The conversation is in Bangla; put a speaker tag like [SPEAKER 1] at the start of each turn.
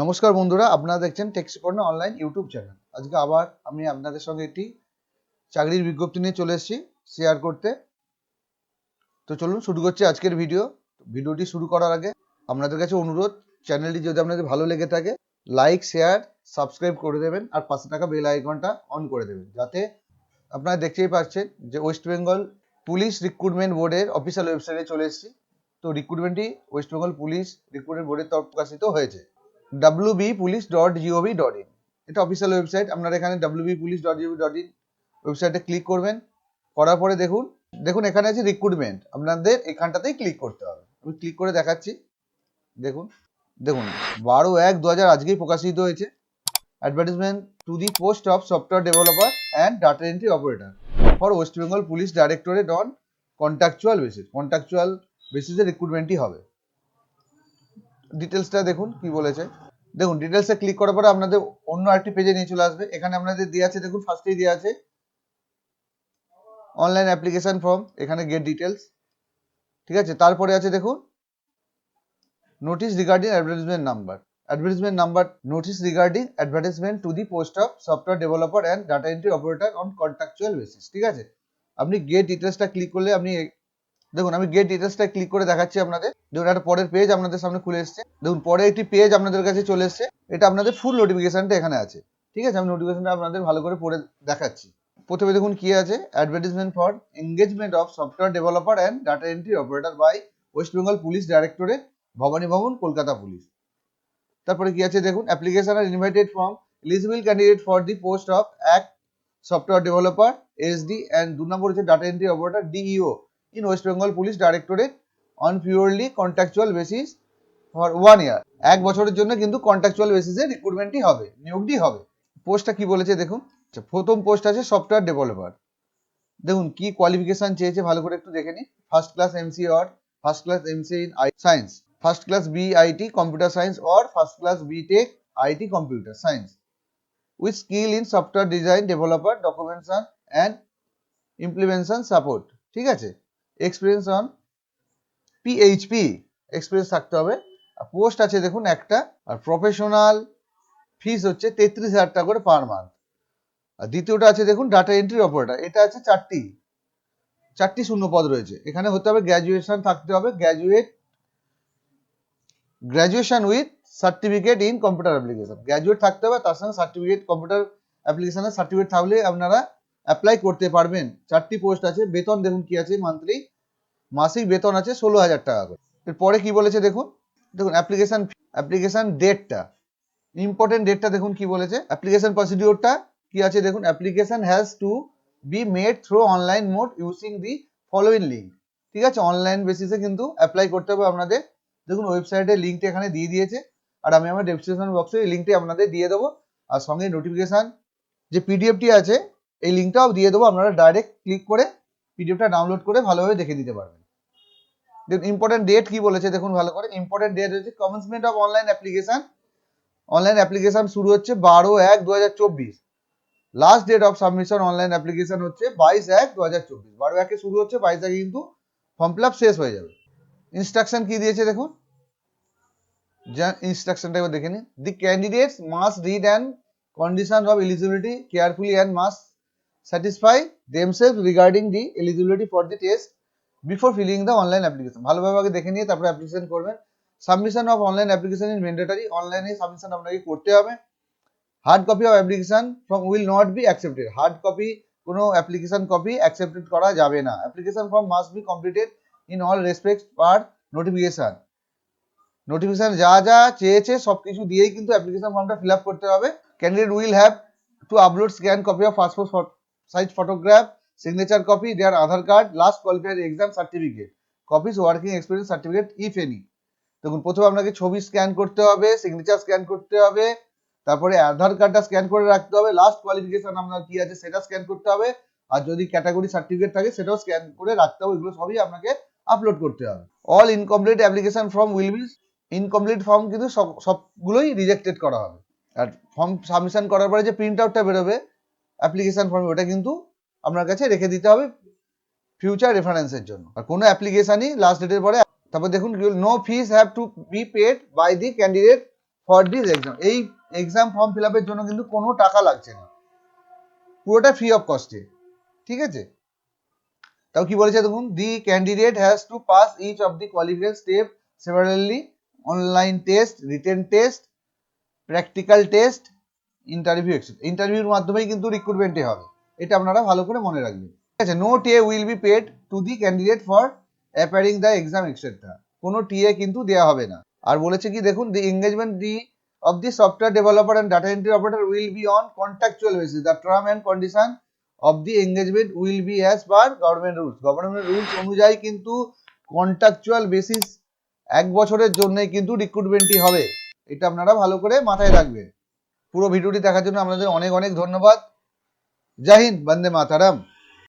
[SPEAKER 1] নমস্কার বন্ধুরা, আপনারা দেখছেন টেক্সিপর্ণ অনলাইন ইউটিউব চ্যানেল। আজকে আবার আমি আপনাদের সঙ্গে একটি চাকরির বিজ্ঞপ্তি নিয়ে চলে এসেছি শেয়ার করতে। তো চলুন শুরু করছি আজকের ভিডিও ভিডিওটি শুরু করার আগে আপনাদের কাছে অনুরোধ চ্যানেলটি যদি আপনাদের ভালো লেগে থাকে লাইক শেয়ার সাবস্ক্রাইব করে দেবেন আর পাশে থাকা বেল আইকনটা অন করে দেবেন। যাতে আপনারা দেখতেই পাচ্ছেন যে ওয়েস্ট বেঙ্গল পুলিশ রিক্রুটমেন্ট বোর্ডের অফিসিয়াল ওয়েবসাইটে চলে এসেছি। তো রিক্রুটমেন্টটি ওয়েস্ট বেঙ্গল পুলিশ রিক্রুটমেন্ট বোর্ডের তরফ প্রকাশিত হয়েছে। WB police dot gov dot in এটা অফিসিয়াল ওয়েবসাইট আপনারা এখানে WB police dot gov dot in ওয়েবসাইটে ক্লিক করবেন। করার পরে দেখুন দেখুন এখানে আছে রিক্রুটমেন্ট আপনাদের এখানটাতেই ক্লিক করতে হবে। আমি ক্লিক করে দেখাচ্ছি। দেখুন দেখুন, বারো এক দু হাজার আজকেই প্রকাশিত হয়েছে। Advertisement to the post of software developer and data entry operator for west Bengal police directorate on contractual basis contractual বেসিসে রিক্রুটমেন্টই হবে। ডিটেলসটা দেখুন কি বলেছে। দেখুন ডিটেলসে ক্লিক করার পরে আপনাদের অন্য আরেকটি পেজে নিয়ে চলে আসবে। এখানে আপনাদের দেওয়া আছে, দেখুন ফার্স্টেই দেওয়া আছে। অনলাইন অ্যাপ্লিকেশন ফর্ম এখানে গেট ডিটেলস ঠিক আছে? তারপরে আছে, দেখুন notice regarding advertisement number advertisement number notice regarding advertisement to the post of software developer and data entry operator on contractual basis ঠিক আছে? আপনি গেট ডিটেলসটা ক্লিক করলে আপনি দেখুন, আমি গেট ডিটেলসটা ক্লিক করে দেখাচ্ছি আপনাদের। দেখুন, একটা পরের পেজ আপনাদের সামনে খুলে এসছে। দেখুন, পরে একটি পেজ আপনাদের কাছে চলে এসছে। এটা আপনাদের ফুল নোটিফিকেশনটা এখানে আছে। ঠিক আছে? আমি নোটিফিকেশনটা আপনাদের ভালো করে পড়ে দেখাচ্ছি। প্রথমে দেখুন কি আছে? Advertisement for engagement of software developer and data entry operator by west Bengal police directorate Bhabani Bhawan Kolkata police তারপরে কি আছে? দেখুন application are invited from eligible candidate for the post of act software developer SD and দু নম্বর হচ্ছে data entry operator DEO in west Bengal police directorate on purely contractual basis for one year এক বছরের জন্য কিন্তু কন্ট্রাকচুয়াল বেসিসে রিক্রুটমেন্টই হবে নিয়োগটি হবে। পোস্টটা কি বলেছে দেখুন? আচ্ছা প্রথম পোস্ট আছে সফটওয়্যার ডেভেলপার দেখুন কি কোয়ালিফিকেশন চেয়েছে ভালো করে একটু দেখে নিন first class MC or first class MC in I science first class BIT computer science or first class BTech IT computer science with skill in software design developer documentation and implementation support ঠিক আছে? এক্সপিরিয়েন্স অন পিএইচপি এক্সপিরিয়েন্স থাকতে হবে। আর পোস্ট আছে দেখুন একটা। আর প্রফেশনাল ফিস হচ্ছে তেত্রিশ হাজার টাকা করে পার মান্থ আর দ্বিতীয়টা আছে দেখুন ডাটা এন্ট্রি অপারেটর এটা আছে চারটি। চারটি শূন্য পদ রয়েছে। এখানে হতে হবে গ্র্যাজুয়েশন থাকতে হবে। Graduate graduation with certificate in computer application graduate থাকতে হবে, তার সঙ্গে সার্টিফিকেট কম্পিউটার অ্যাপ্লিকেশনের সার্টিফিকেট থাকলে আপনারা অ্যাপ্লাই করতে পারবেন। চারটি পোস্ট আছে, বেতন দেখুন কি আছে মান্থলি মাসিক বেতন আছে ষোলো হাজার টাকা করে। এরপরে কি বলেছে দেখুন? দেখুন অ্যাপ্লিকেশন অ্যাপ্লিকেশন ডেটটা ইম্পর্টেন্ট ডেটটা দেখুন কি বলেছে? অ্যাপ্লিকেশন প্রসিডিওরটা কি আছে দেখুন? Application has to be made through online mode using the following link ঠিক আছে? অনলাইন বেসিসে কিন্তু অ্যাপ্লাই করতে হবে আপনাদের। দেখুন ওয়েবসাইটের লিঙ্কটা এখানে দিয়ে দিয়েছে। আর আমি আমার ডেসক্রিপশন বক্সে এই লিঙ্কটি আপনাদের দিয়ে দেবো। আর সঙ্গে নোটিফিকেশন যে পিডিএফটি আছে এই লিঙ্কটাও দিয়ে দেবো, আপনারা ডাইরেক্ট ক্লিক করে পিডিএফটা ডাউনলোড করে ভালোভাবে দেখে দিতে পারবেন। দেখুন ইম্পর্টেন্ট ডেট কি বলেছে, দেখুন ভালো করে। ইম্পর্টেন্ট ডেট হচ্ছে commencement of online application online application শুরু হচ্ছে বারো এক দু হাজার চব্বিশ। Last date of submission online application হচ্ছে বাইশ এক দু হাজার চব্বিশ। বারো একে শুরু হচ্ছে, বাইশ একে কিন্তু ফর্ম ফিল আপ শেষ হয়ে যাবে। ইনস্ট্রাকশন কি দিয়েছে, দেখুন। ইনস্ট্রাকশনটা এবার দেখে নিন। The candidates must read and condition of eligibility carefully and must satisfy themselves regarding the eligibility for the test before filling the online application ভালোভাবে আগে দেখে নিয়ে তারপরে অ্যাপ্লিকেশন করবেন। Submission of online application in mandatory অনলাইনে সাবমিশন আপনাকে করতে হবে। Hard copy of application from will not be accepted hard copy কোনো অ্যাপ্লিকেশন কপি অ্যাকসেপ্টেড করা যাবে না। Application form must be completed in all respect per notification notification যা যা চেয়েছে সব কিছু দিয়েই কিন্তু অ্যাপ্লিকেশন ফর্মটা ফিল আপ করতে হবে। Candidate will have to upload scan copy of passport size photograph signature copy, their Aadhaar card, last qualified exam certificate, copies working experience certificate if any. দেখুন প্রথমে আপনাকে ছবি স্ক্যান করতে হবে সিগনেচার স্ক্যান করতে হবে তারপরে আধার কার্ডটা স্ক্যান করে রাখতে হবে লাস্ট কোয়ালিফিকেশন আপনার কি আছে সেটা স্ক্যান করতে হবে আর যদি ক্যাটাগরি সার্টিফিকেট থাকে সেটাও স্ক্যান করে রাখতে হবে এগুলো সবই আপনাকে আপলোড করতে হবে। All incomplete application form will be incomplete form কিন্তু সব সবগুলোই রিজেক্টেড করা হবে। আর ফর্ম সাবমিশন করার পরে যে প্রিন্ট আউটটা বেরোবে অ্যাপ্লিকেশন ফর্ম ওটা কিন্তু আপনার কাছে রেখে দিতে হবে ফিউচার রেফারেন্সের জন্য। আর কোনো অ্যাপ্লিকেশানই লাস্ট ডেটের পরে, তারপর দেখুন no fees have to be paid by the candidate for this exam এই এক্সাম ফর্ম ফিল আপের জন্য কিন্তু কোনো টাকা লাগছে না। পুরোটা ফ্রি অফ কস্টে ঠিক আছে? তাও কি বলেছে দেখুন the candidate has to pass each of the qualification step severally online test written test practical test interview etcetera ইন্টারভিউর মাধ্যমেই কিন্তু রিক্রুটমেন্টে হবে। এটা আপনারা ভালো করে মনে রাখবেন। ঠিক আছে no TA will be paid to the candidate for appearing the exam etcetera কোনো টিএ কিন্তু দেওয়া হবে না। আর বলেছে কি, দেখুন the engagement the of the software developer and data entry operator will be on contractual basis the term and condition of the engagement will be as per government rules government rules অনুযায়ী কিন্তু কন্ট্রাকচুয়াল বেসিস এক বছরের জন্য কিন্তু রিক্রুটমেন্টই হবে। এটা আপনারা ভালো করে মাথায় রাখবেন। পুরো ভিডিওটি দেখার জন্য আপনাদের অনেক অনেক ধন্যবাদ। জয় হিন্দ বন্দে মাতারাম।